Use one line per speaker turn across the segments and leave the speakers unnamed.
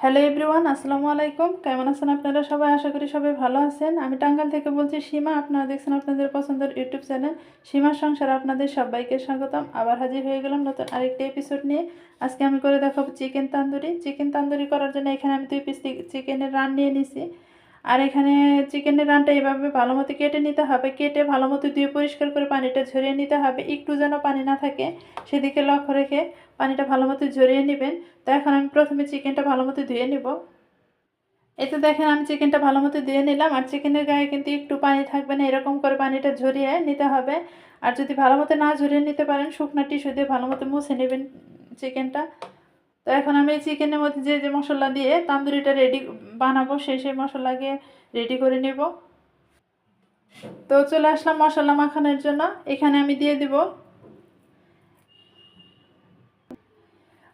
Hello everyone আসসালামু আলাইকুম। কেমন আছেন আপনারা? সবাই আশা করি সবাই ভালো আছেন। আমি টাঙ্গাল থেকে বলছি সীমা, আপনারা দেখছেন আপনাদের পছন্দের ইউটিউব চ্যানেল সীমার সংসার আপনাদের সবাইকে স্বাগতম। আবার হাজির হয়ে গেলাম নতুন আরেকটি এপিসোড নিয়ে। আজকে আমি করে দেখাবো চিকেন তান্দুরি। চিকেন তান্দুরি করার জন্য এখানে আমি দুই পিস চিকেনের রান নিয়ে নিছি। আর এখানে চিকেনের রানটা এইভাবে ভালো মতো কেটে নিতে হবে। কেটে ভালো মতো দিয়ে পরিষ্কার করে পানিটা ঝরিয়ে নিতে হবে। একটু যেন পানি না থাকে, সেদিকে লক্ষ্য রেখে পানিটা ভালো মতো ঝরিয়ে নেবেন। তো এখন আমি প্রথমে চিকেনটা ভালো মতো ধুয়ে নেব। এতে দেখেন আমি চিকেনটা ভালো মতো ধুয়ে নিলাম। আর চিকেনের গায়ে কিন্তু একটু পানি থাকবে না, এরকম করে পানিটা ঝরিয়ে নিতে হবে। আর যদি ভালো মতো না ঝরিয়ে নিতে পারেন, শুকনো টিস্যু দিয়ে ভালো মতো মুছে নেবেন চিকেনটা। তো এখন আমি এই চিকেনের মধ্যে যে যে মশলা দিয়ে তান্দুরিটা রেডি বানাবো সেই সেই মশলাকে রেডি করে নেব। তো চলে আসলাম মশলা মাখানোর জন্য। এখানে আমি দিয়ে দিব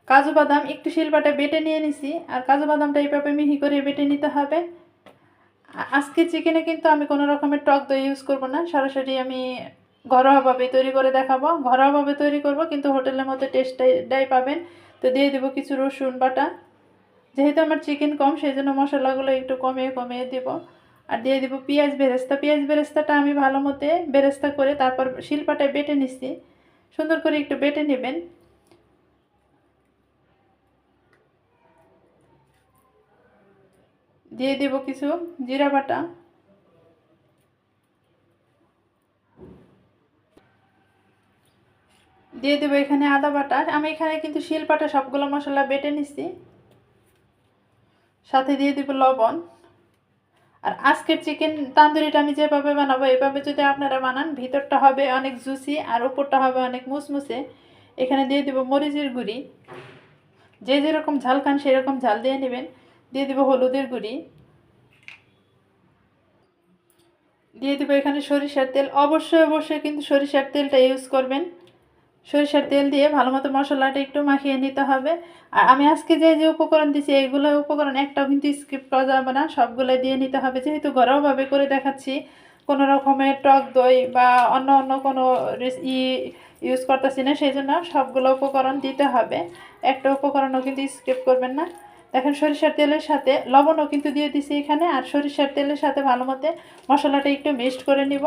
কাজু বাদাম একটু শিলপাটা বেটে নিয়ে নিছি, আর কাজু বাদামটা এইভাবে মিহি করে বেটে নিতে হবে। আজকে চিকেনে কিন্তু আমি কোনো রকমের টক দই ইউজ করব না, সরাসরি আমি ঘরোয়াভাবে তৈরি করে দেখাবো। ঘরোয়াভাবে তৈরি করব, কিন্তু হোটেলের মতো টেস্টটাই পাবেন। তো দিয়ে দেবো কিছু রসুন বাটা। যেহেতু আমার চিকেন কম সেই জন্য মশলাগুলো একটু কমিয়ে কমিয়ে দেব। আর দিয়ে দিব পেঁয়াজ বেরেস্তা। পেঁয়াজ বেরেস্তাটা আমি ভালো মতে বেরেস্তা করে তারপর শিলপাটায় বেটে নিচ্ছি সুন্দর করে একটু বেটে নেবেন। দিয়ে দেব কিছু জিরা বাটা। দিয়ে দেবো এখানে আদা বাটা। আমি এখানে কিন্তু শিলপাটা সবগুলো মশলা বেটে নিছি। সাথে দিয়ে দিব লবণ। আর আজকের চিকেন তান্দুরিটা আমি যেভাবে বানাবো, এভাবে যদি আপনারা বানান, ভিতরটা হবে অনেক জুসি আর উপরটা হবে অনেক মুসমুসে। এখানে দিয়ে দিব মরিচের গুঁড়ি। যে যেরকম ঝাল খান সেরকম ঝাল দিয়ে নেবেন। দিয়ে দেবো হলুদের গুঁড়ি। দিয়ে দেবো এখানে সরিষার তেল। অবশ্যই অবশ্যই কিন্তু সরিষার তেলটা ইউজ করবেন। সরিষার তেল দিয়ে ভালো মতো মশলাটা একটু মাখিয়ে নিতে হবে। আর আমি আজকে যে যে উপকরণ দিচ্ছি এইগুলো উপকরণ একটাও কিন্তু স্কিপ করা যাবে না। সবগুলো দিয়ে নিতে হবে। যেহেতু ঘরোয়াভাবে করে দেখাচ্ছি, কোনো রকমের টক দই বা অন্য অন্য কোনো ই ইউজ করতেছি না, সেই জন্য সবগুলো উপকরণ দিতে হবে। একটা উপকরণও কিন্তু স্কিপ করবেন না। দেখেন সরিষার তেলের সাথে লবণও কিন্তু দিয়ে দিছি এখানে, আর সরিষার তেলের সাথে ভালো মতো মশলাটা একটু মিক্সড করে নিব।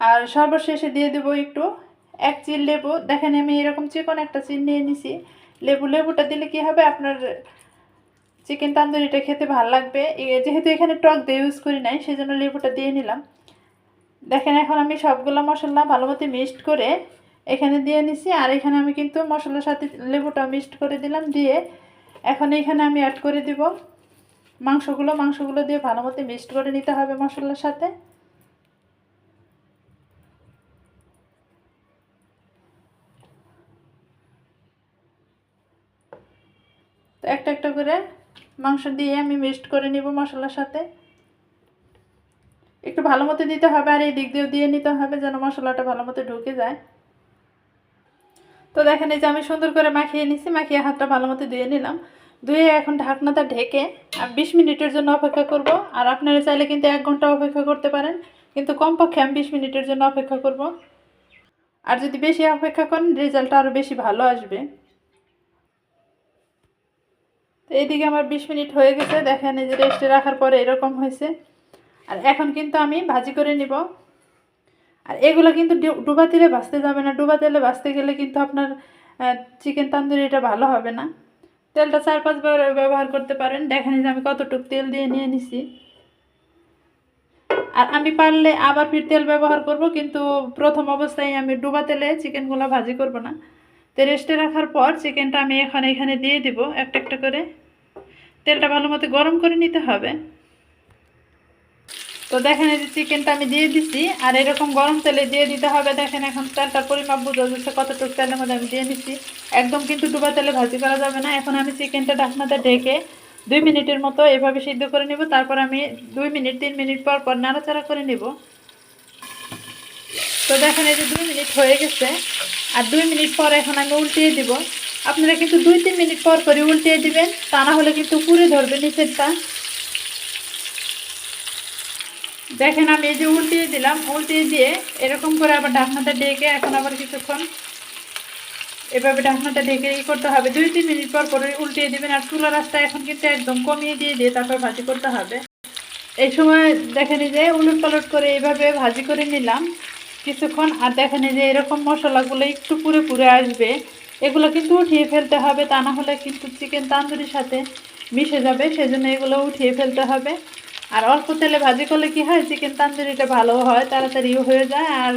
আর সর্বশেষে দিয়ে দেবো একটু, এক চিল লেবু। দেখেন আমি এরকম চিকন একটা চিল নিয়ে নিছি। লেবু, লেবুটা দিলে কি হবে? আপনার চিকেন তান্দুরিটা খেতে ভালো লাগবে। যেহেতু এখানে টক দিয়ে ইউজ করি নাই সেই জন্য লেবুটা দিয়ে নিলাম। দেখেন, এখন আমি সবগুলো মশলা ভালো মতো মিক্সড করে এখানে দিয়ে নিছি, আর এখানে আমি কিন্তু মশলার সাথে লেবুটা মিক্সড করে দিলাম দিয়ে এখন এখানে আমি অ্যাড করে দিব। মাংসগুলো মাংসগুলো দিয়ে ভালো মতো মিক্সড করে নিতে হবে মশলার সাথে। তো একটা একটা করে মাংস দিয়ে আমি মিক্সড করে নিব মশলার সাথে। একটু ভালো মতো দিতে হবে আর এই দিক দিয়েও দিয়ে নিতে হবে যেন মশলাটা ভালো মতো ঢুকে যায়। তো দেখেন এই যে আমি সুন্দর করে মাখিয়ে নিছি, মাখিয়ে হাতটা ভালো মতো ধুয়ে নিলাম। ধুয়ে এখন ঢাকনাটা ঢেকে আর বিশ মিনিটের জন্য অপেক্ষা করব। আর আপনারা চাইলে কিন্তু এক ঘণ্টা অপেক্ষা করতে পারেন, কিন্তু কমপক্ষে আমি বিশ মিনিটের জন্য অপেক্ষা করব। আর যদি বেশি অপেক্ষা করেন, রেজাল্টটা আরও বেশি ভালো আসবে। তো এইদিকে আমার বিশ মিনিট হয়ে গেছে, দেখেন এই যে রেস্টে রাখার পরে এরকম হয়েছে। আর এখন কিন্তু আমি ভাজি করে নিব। আর এগুলো কিন্তু ডুবা তেলে ভাজতে যাবে না। ডুবা তেলে ভাজতে গেলে কিন্তু আপনার চিকেন তান্দুরিটা ভালো হবে না। তেলটা চার পাঁচবার ব্যবহার করতে পারেন। দেখেন যে আমি কতটুকু তেল দিয়ে নিয়ে নিছি। আর আমি পারলে আবার ফির তেল ব্যবহার করব, কিন্তু প্রথম অবস্থায় আমি ডুবা তেলে চিকেনগুলো ভাজি করব না। তো রেস্টে রাখার পর চিকেনটা আমি এখন এখানে দিয়ে দিব একটা একটা করে। তেলটা ভালো মতো গরম করে নিতে হবে। তো দেখেন এই যে চিকেনটা আমি দিয়ে দিছি, আর এরকম গরম তেলে দিয়ে দিতে হবে, দেখেন এখন তেলটার পরিমাপ বোঝা যাচ্ছে কতটুকু তেলের মধ্যে আমি দিয়ে দিচ্ছি একদম কিন্তু ডুবা তেলে ভাজি করা যাবে না। এখন আমি চিকেনটা ঢাকনাতে ঢেকে দুই মিনিটের মতো এভাবে সিদ্ধ করে নেব, তারপর আমি দুই মিনিট, তিন মিনিট পর পর নাড়াচাড়া করে নেব। তো দেখেন এই যে দুই মিনিট হয়ে গেছে, আর দুই মিনিট পর এখন আমি উল্টিয়ে দিব। আপনারা কিন্তু দুই, তিন মিনিট পর করে উল্টিয়ে দিবেন, তা না হলে কিন্তু পুড়ে ধরবে নিচেরটা। দেখেন আমি এই যে উল্টিয়ে দিলাম, উল্টিয়ে দিয়ে এরকম করে আবার ঢাকনাটা ডেকে এখন আবার কিছুক্ষণ এভাবে ঢাকনাটা ঢেকে ই করতে হবে। দুই, তিন মিনিট পর পরে উল্টিয়ে দিবেন আর চুলা রাস্তা এখন কিন্তু একদম কমিয়ে দিয়ে দিয়ে তারপর ভাজি করতে হবে। এই সময় দেখেন যে উলট পালট করে এইভাবে ভাজি করে নিলাম কিছুক্ষণ। আর দেখেন যে এরকম মশলাগুলো একটু পুরে পুরে আসবে, এগুলো কিন্তু উঠিয়ে ফেলতে হবে। তা না হলে কিন্তু চিকেন তান্দুরির সাথে মিশে যাবে, সেজন্য এগুলো উঠিয়ে ফেলতে হবে। আর অল্প তেলে ভাজি করলে কি হয়? চিকেন তান্দুরিটা ভালো হয়, তাড়াতাড়িও হয়ে যায়, আর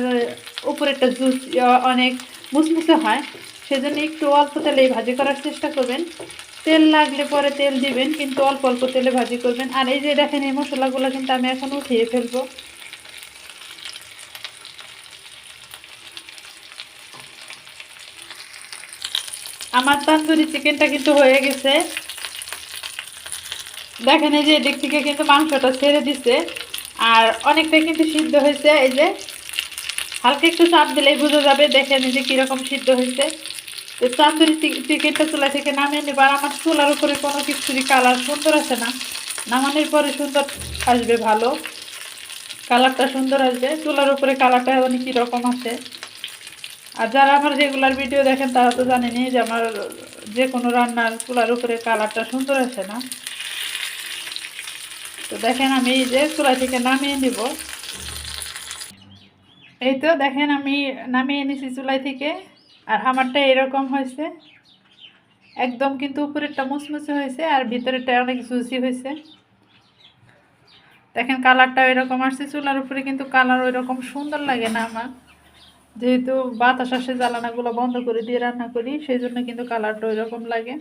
উপরেরটা জুস অনেক মুসমুসে হয়। সেজন্য একটু অল্প তেলেই ভাজি করার চেষ্টা করবেন। তেল লাগলে পরে তেল দিবেন, কিন্তু অল্প অল্প তেলে ভাজি করবেন। আর এই যে দেখেন, এই মশলাগুলো কিন্তু আমি এখন উঠিয়ে ফেলব। আমার তান্দুরি চিকেনটা কিন্তু হয়ে গেছে। দেখেন এই যে এদিক থেকে কিন্তু মাংসটা ছেড়ে দিছে। আর অনেকটাই কিন্তু সিদ্ধ হয়েছে, এই যে হালকা একটু চাপ দিলেই বোঝা যাবে, দেখেন এই যে কীরকম সিদ্ধ হয়েছে। তো তান্দুরি চিকেনটা চুলা থেকে নামিয়ে নেবার আমার চুলার উপরে কোনো কিছুরই কালার সুন্দর আছে না। নামানোর পরে সুন্দর আসবে ভালো। কালারটা সুন্দর আসবে, চুলার উপরে কালারটা মানে কীরকম আছে। আর যারা আমার রেগুলার ভিডিও দেখেন, তারা তো জানেনই যে আমার যে কোনো রান্নার চুলার উপরে কালারটা সুন্দর আসে না। তো দেখেন আমি এই যে চুলা থেকে নামিয়ে নিব। এই তো দেখেন আমি নামিয়ে নিছি চুলাই থেকে, আর আমারটা এরকম হয়েছে। একদম কিন্তু উপরেরটা মুচমুচে হয়েছে, আর ভিতরেরটা অনেক জুসি হয়েছে। দেখেন কালারটা এরকম আসছে, চুলার উপরে কিন্তু কালার ওই রকম সুন্দর লাগে না আমার। যেহেতু বাতাস আসে, জ্বালানাগুলো বন্ধ করে দিয়ে রান্না করি, সেই জন্য কিন্তু কালারটা ওই রকম লাগে।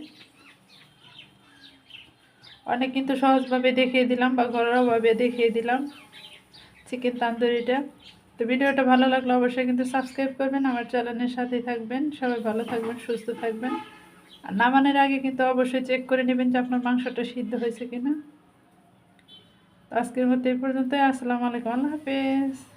অনেক কিন্তু সহজভাবে দেখিয়ে দিলাম বা ঘরোয়াভাবে দেখিয়ে দিলাম চিকেন তান্দুরিটা। তো ভিডিওটা ভালো লাগলে অবশ্যই কিন্তু সাবস্ক্রাইব করবেন, আমার চ্যানেলের সাথেই থাকবেন। সবাই ভালো থাকবেন, সুস্থ থাকবেন। আর নামানোর আগে কিন্তু অবশ্যই চেক করে নেবেন যে আপনার মাংসটা সিদ্ধ হয়েছে কিনা। তো আজকের মতো এই পর্যন্তই, আসসালামু আলাইকুম, আল্লাহ হাফেজ।